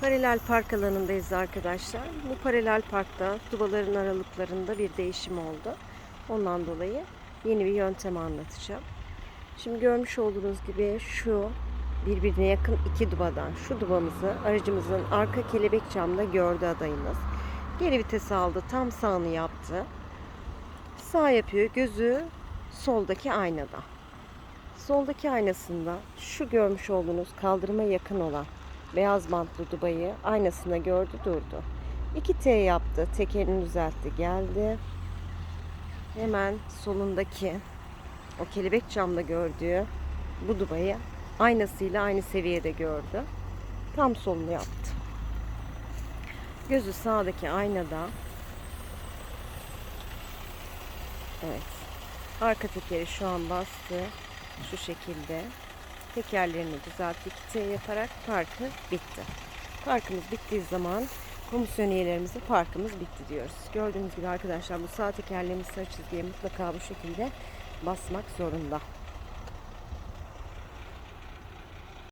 Paralel park alanındayız arkadaşlar. Bu paralel parkta dubaların aralıklarında bir değişim oldu. Ondan dolayı yeni bir yöntem anlatacağım. Şimdi görmüş olduğunuz gibi şu birbirine yakın iki dubadan şu dubamızı aracımızın arka kelebek camda gördü adayımız. Geri vites aldı. Tam sağını yaptı. Sağ yapıyor. Gözü soldaki aynada. Soldaki aynasında şu görmüş olduğunuz kaldırıma yakın olan beyaz bantlı dubayı aynasında gördü durdu. 2T yaptı. Tekerini düzeltti. Geldi. Hemen solundaki o kelebek camda gördüğü bu dubayı aynasıyla aynı seviyede gördü. Tam solunu yaptı. Gözü sağdaki aynada. Evet. Arka tekeri şu an bastı. Şu şekilde. Tekerlerini düzeltti. 2T yaparak parkı bitti. Parkımız bittiği zaman komisyon üyelerimize parkımız bitti diyoruz. Gördüğünüz gibi arkadaşlar bu sağ tekerleğimiz sarı çizgiye mutlaka bu şekilde basmak zorunda.